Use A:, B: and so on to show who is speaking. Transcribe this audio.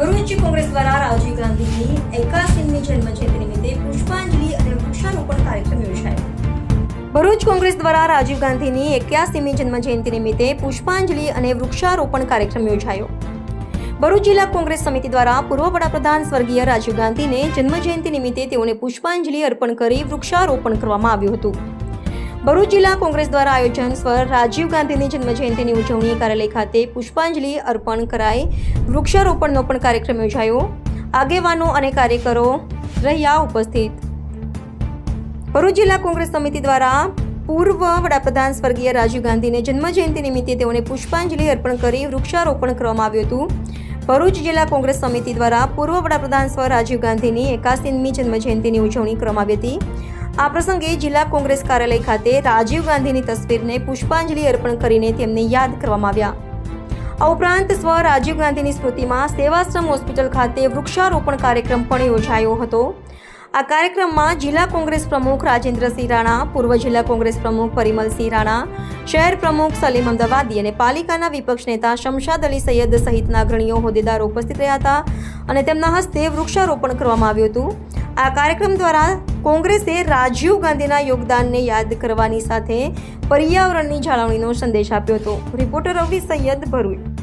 A: ભરૂચ કોંગ્રેસ દ્વારા રાજીવ ગાંધીની એકાસીમી જન્મજયંતિ નિમિત્તે પુષ્પાંજલિ અને વૃક્ષારોપણ કાર્યક્રમ યોજાયો. ભરૂચ કોંગ્રેસ દ્વારા રાજીવ ગાંધીની એક્યાસીમી જન્મજયંતિ નિમિત્તે પુષ્પાંજલિ અને વૃક્ષારોપણ કાર્યક્રમ યોજાયો. ભરૂચ જિલ્લા કોંગ્રેસ સમિતિ દ્વારા પૂર્વ વડાપ્રધાન સ્વર્ગીય રાજીવ ગાંધીને જન્મજયંતિ નિમિત્તે તેઓને પુષ્પાંજલિ અર્પણ કરી વૃક્ષારોપણ કરવામાં આવ્યું હતું. ભરૂચ જિલ્લા કોંગ્રેસ દ્વારા આયોજન સ્વર રાજીવ ગાંધીની જન્મજયંતિની ઉજવણી કાર્યાલય ખાતે પુષ્પાંજલિ અર્પણ કરાઈ. વૃક્ષારોપણનો પણ કાર્યક્રમ યોજાયો. આગેવાનો અને કાર્યકરો રહ્યા ઉપસ્થિત. ભરૂચ જિલ્લા કોંગ્રેસ સમિતિ દ્વારા પૂર્વ વડાપ્રધાન સ્વર્ગીય રાજીવ ગાંધીને જન્મજયંતિ નિમિત્તે તેઓને પુષ્પાંજલિ અર્પણ કરી વૃક્ષારોપણ કરવામાં આવ્યું હતું. ભરૂચ જિલ્લા કોંગ્રેસ સમિતિ દ્વારા પૂર્વ વડાપ્રધાન સ્વ રાજીવ ગાંધીની એકાસીમી જન્મજયંતિની ઉજવણી કરવામાં આવી હતી. આ પ્રસંગે જિલ્લા કોંગ્રેસ કાર્યાલય ખાતે રાજીવ ગાંધીની તસવીરને પુષ્પાંજલિ અર્પણ કરીને તેમને યાદ કરવામાં આવ્યા. આ ઉપરાંત સ્વ રાજીવ ગાંધીની સ્મૃતિમાં સેવાશ્રમ હોસ્પિટલ ખાતે વૃક્ષારોપણ કાર્યક્રમ પણ યોજાયો હતો. આ કાર્યક્રમમાં જિલ્લા કોંગ્રેસ પ્રમુખ રાજેન્દ્રસિંહ રાણા, પૂર્વ જિલ્લા કોંગ્રેસ પ્રમુખ પરિમલસિંહ રાણા, શહેર પ્રમુખ સલીમ અમદાવાદી અને પાલિકાના વિપક્ષ નેતા શમશાદ અલી સૈયદ સહિતના અગ્રણીઓ હોદ્દેદારો ઉપસ્થિત રહ્યા હતા અને તેમના હસ્તે વૃક્ષારોપણ કરવામાં આવ્યું હતું. આ કાર્યક્રમ દ્વારા કોંગ્રેસે રાજીવ ગાંધીના યોગદાનને યાદ કરવાની સાથે પર્યાવરણની જાળવણીનો સંદેશ આપ્યો હતો. રિપોર્ટર રવિ સૈયદ ભરૂચ.